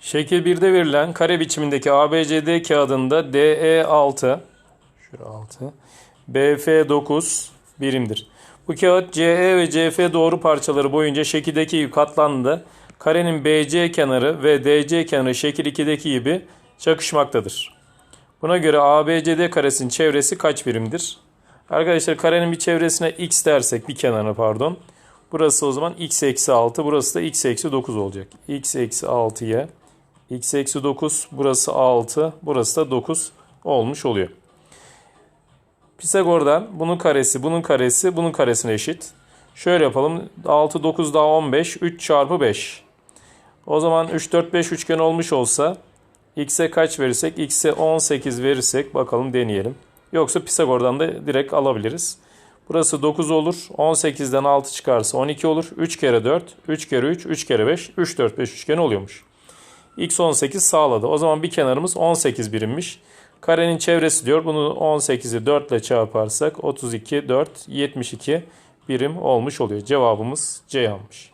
Şekil 1'de verilen kare biçimindeki ABCD kağıdında DE6 şurada 6 BF9 birimdir. Bu kağıt CE ve CF doğru parçaları boyunca şekildeki gibi katlandı. Karenin BC kenarı ve DC kenarı şekil 2'deki gibi çakışmaktadır. Buna göre ABCD karesinin çevresi kaç birimdir? Arkadaşlar karenin bir çevresine x dersek bir kenarına pardon. Burası o zaman x eksi 6 burası da x eksi 9 olacak. x eksi 6'ya x eksi 9 burası 6 burası da 9 olmuş oluyor. Pisagor'dan bunun karesi bunun karesi bunun karesine eşit. Şöyle yapalım 6 9 daha 15 3 çarpı 5. O zaman 3 4 5 üçgen olmuş olsa x'e kaç verirsek x'e 18 verirsek bakalım deneyelim. Yoksa Pisagor'dan da direkt alabiliriz. Burası 9 olur. 18'den 6 çıkarsa 12 olur. 3 kere 4, 3 kere 3, 3 kere 5, 3 4 5 üçgen oluyormuş. X 18 sağladı. O zaman bir kenarımız 18 birimmiş. Karenin çevresi diyor. Bunu 18'i 4 ile çarparsak 32, 4, 72 birim olmuş oluyor. Cevabımız C almış.